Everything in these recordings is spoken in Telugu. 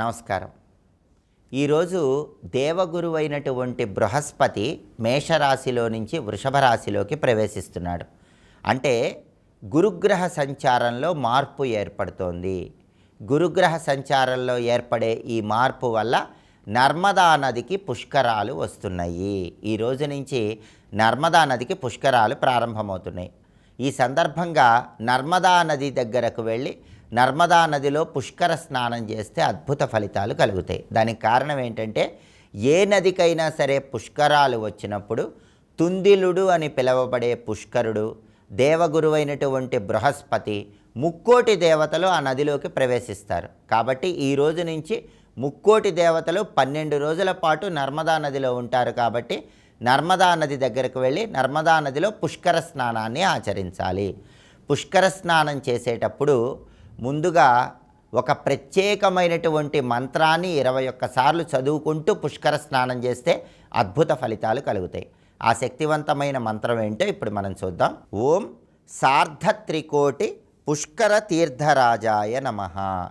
నమస్కారం. ఈరోజు దేవగురు అయినటువంటి బృహస్పతి మేషరాశిలో నుంచి వృషభ రాశిలోకి ప్రవేశిస్తున్నాడు. అంటే గురుగ్రహ సంచారంలో మార్పు ఏర్పడుతోంది. గురుగ్రహ సంచారంలో ఏర్పడే ఈ మార్పు వల్ల నర్మదా నదికి పుష్కరాలు వస్తున్నాయి. ఈ రోజు నుంచి నర్మదా నదికి పుష్కరాలు ప్రారంభమవుతున్నాయి. ఈ సందర్భంగా నర్మదా నది దగ్గరకు వెళ్ళి నర్మదా నదిలో పుష్కర స్నానం చేస్తే అద్భుత ఫలితాలు కలుగుతాయి. దానికి కారణం ఏంటంటే ఏ నదికైనా సరే పుష్కరాలు వచ్చినప్పుడు తుందిలుడు అని పిలువబడే పుష్కరుడు దేవగురువైనటువంటి బృహస్పతి ముక్కోటి దేవతలు ఆ నదిలోకి ప్రవేశిస్తారు. కాబట్టి ఈ రోజు నుంచి ముక్కోటి దేవతలు పన్నెండు రోజుల పాటు నర్మదా నదిలో ఉంటారు కాబట్టి నర్మదా నది దగ్గరకు వెళ్ళి నర్మదా నదిలో పుష్కర స్నానాన్ని ఆచరించాలి. పుష్కర స్నానం చేసేటప్పుడు ముందుగా ఒక ప్రత్యేకమైనటువంటి మంత్రాన్ని ఇరవై ఒక్కసార్లు చదువుకుంటూ పుష్కర స్నానం చేస్తే అద్భుత ఫలితాలు కలుగుతాయి. ఆ శక్తివంతమైన మంత్రం ఏంటో ఇప్పుడు మనం చూద్దాం. ఓం సార్ధ త్రికోటి పుష్కర తీర్థరాజాయ నమ.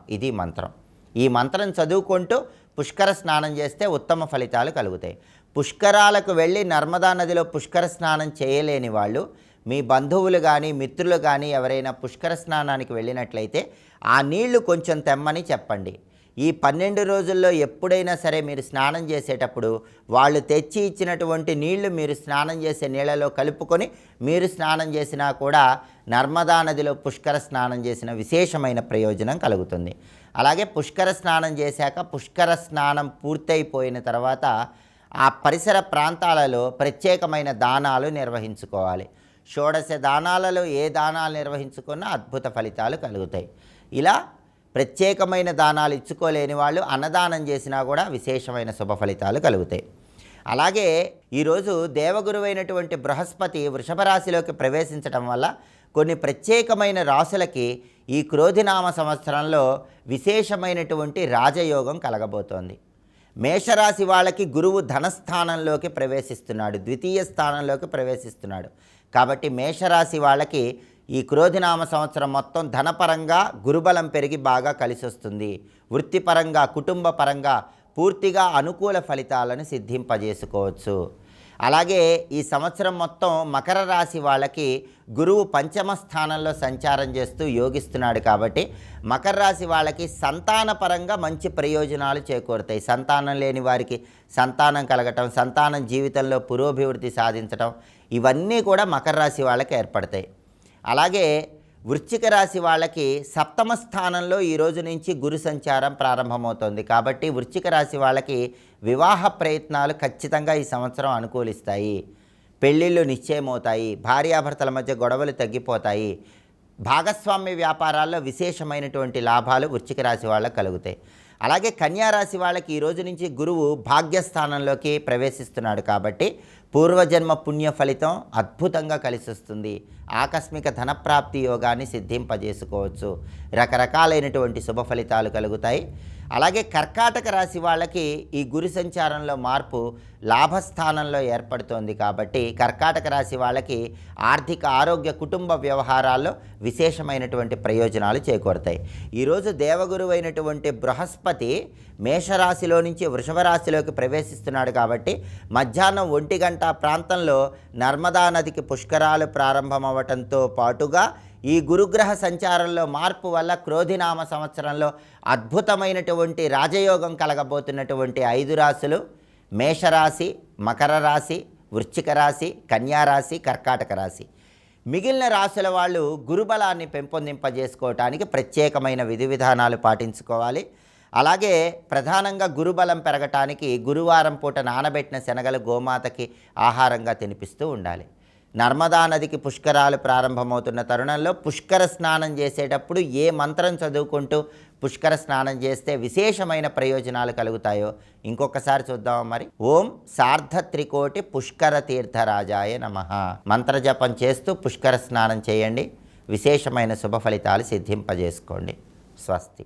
ఇది మంత్రం. ఈ మంత్రం చదువుకుంటూ పుష్కర స్నానం చేస్తే ఉత్తమ ఫలితాలు కలుగుతాయి. పుష్కరాలకు వెళ్ళి నర్మదా నదిలో పుష్కర స్నానం చేయలేని వాళ్ళు మీ బంధువులు కానీ మిత్రులు కానీ ఎవరైనా పుష్కర స్నానానికి వెళ్ళినట్లయితే ఆ నీళ్ళు కొంచెం తెమ్మని చెప్పండి. ఈ పన్నెండు రోజుల్లో ఎప్పుడైనా సరే మీరు స్నానం చేసేటప్పుడు వాళ్ళు తెచ్చి ఇచ్చినటువంటి నీళ్ళు మీరు స్నానం చేసే నీళ్ళలో కలుపుకొని మీరు స్నానం చేసినా కూడా నర్మదా నదిలో పుష్కర స్నానం చేసిన విశేషమైన ప్రయోజనం కలుగుతుంది. అలాగే పుష్కర స్నానం చేశాక పుష్కర స్నానం పూర్తయిపోయిన తర్వాత ఆ పరిసర ప్రాంతాలలో ప్రత్యేకమైన దానాలు నిర్వహించుకోవాలి. షోడశ దానాలలో ఏ దానాలు నిర్వహించుకున్నా అద్భుత ఫలితాలు కలుగుతాయి. ఇలా ప్రత్యేకమైన దానాలు ఇచ్చుకోలేని వాళ్ళు అన్నదానం చేసినా కూడా విశేషమైన శుభ ఫలితాలు కలుగుతాయి. అలాగే ఈరోజు దేవగురువైనటువంటి బృహస్పతి వృషభ రాశిలోకి ప్రవేశించడం వల్ల కొన్ని ప్రత్యేకమైన రాశులకి ఈ క్రోధినామ సంవత్సరంలో విశేషమైనటువంటి రాజయోగం కలగబోతోంది. మేషరాశి వాళ్ళకి గురువు ధనస్థానంలోకి ప్రవేశిస్తున్నాడు ద్వితీయ స్థానంలోకి ప్రవేశిస్తున్నాడు. కాబట్టి మేషరాశి వాళ్ళకి ఈ క్రోధినామ సంవత్సరం మొత్తం ధనపరంగా గురుబలం పెరిగి బాగా కలిసి వస్తుంది వృత్తిపరంగా కుటుంబ పరంగా పూర్తిగా అనుకూల ఫలితాలను సిద్ధింపజేసుకోవచ్చు. అలాగే ఈ సంవత్సరం మొత్తం మకర రాశి వాళ్ళకి గురువు పంచమ స్థానంలో సంచారం చేస్తూ యోగిస్తున్నాడు కాబట్టి మకర రాశి వాళ్ళకి సంతానపరంగా మంచి ప్రయోజనాలు చేకూరుతాయి. సంతానం లేని వారికి సంతానం కలగటం సంతానం జీవితంలో పురోభివృద్ధి సాధించటం ఇవన్నీ కూడా మకర రాశి వాళ్ళకి ఏర్పడతాయి. అలాగే వృశ్చిక రాశి వాళ్ళకి సప్తమ స్థానంలో ఈ రోజు నుంచి గురు సంచారం ప్రారంభమవుతుంది. కాబట్టి వృశ్చిక రాశి వాళ్ళకి వివాహ ప్రయత్నాలు ఖచ్చితంగా ఈ సంవత్సరం అనుకూలిస్తాయి. పెళ్ళిళ్ళు నిశ్చయమవుతాయి. భార్యాభర్తల మధ్య గొడవలు తగ్గిపోతాయి. భాగస్వామ్య వ్యాపారాల్లో విశేషమైనటువంటి లాభాలు వృశ్చిక రాశి వాళ్ళకు కలుగుతాయి. అలాగే కన్యారాశి వాళ్ళకి ఈ రోజు నుంచి గురువు భాగ్యస్థానంలోకి ప్రవేశిస్తున్నాడు కాబట్టి పూర్వజన్మ పుణ్య ఫలితం అద్భుతంగా కలిసొస్తుంది. ఆకస్మిక ధనప్రాప్తి యోగాన్ని సిద్ధింపజేసుకోవచ్చు. రకరకాలైనటువంటి శుభ ఫలితాలు కలుగుతాయి. అలాగే కర్కాటక రాశి వాళ్ళకి ఈ గురి సంచారంలో మార్పు లాభస్థానంలో ఏర్పడుతోంది కాబట్టి కర్కాటక రాశి వాళ్ళకి ఆర్థిక ఆరోగ్య కుటుంబ వ్యవహారాల్లో విశేషమైనటువంటి ప్రయోజనాలు చేకూరుతాయి. ఈరోజు దేవగురు అయినటువంటి బృహస్పతి మేషరాశిలో నుంచి వృషభ రాశిలోకి ప్రవేశిస్తున్నాడు కాబట్టి మధ్యాహ్నం ఒంటి గంట ప్రాంతంలో నర్మదా నదికి పుష్కరాలు ప్రారంభమవటంతో పాటుగా ఈ గురుగ్రహ సంచారంలో మార్పు వల్ల క్రోధినామ సంవత్సరంలో అద్భుతమైనటువంటి రాజయోగం కలగబోతున్నటువంటి ఐదు రాశులు మేషరాశి మకర రాశి వృశ్చిక రాశి కన్యారాశి కర్కాటక రాశి. మిగిలిన రాశుల వాళ్ళు గురుబలాన్ని పెంపొందింపజేసుకోవటానికి ప్రత్యేకమైన విధి విధానాలు పాటించుకోవాలి. అలాగే ప్రధానంగా గురుబలం పెరగటానికి గురువారం పూట నానబెట్టిన శనగలు గోమాతకి ఆహారంగా తినిపిస్తూ ఉండాలి. నర్మదా నదికి పుష్కరాలు ప్రారంభమవుతున్న తరుణంలో పుష్కర స్నానం చేసేటప్పుడు ఏ మంత్రం చదువుకుంటూ పుష్కర స్నానం చేస్తే విశేషమైన ప్రయోజనాలు కలుగుతాయో ఇంకొకసారి చూద్దాం మరి. ఓం సార్ధ త్రికోటి పుష్కర తీర్థరాజాయ నమ. మంత్రజపం చేస్తూ పుష్కర స్నానం చేయండి. విశేషమైన శుభ ఫలితాలు సిద్ధింపజేసుకోండి. స్వస్తి.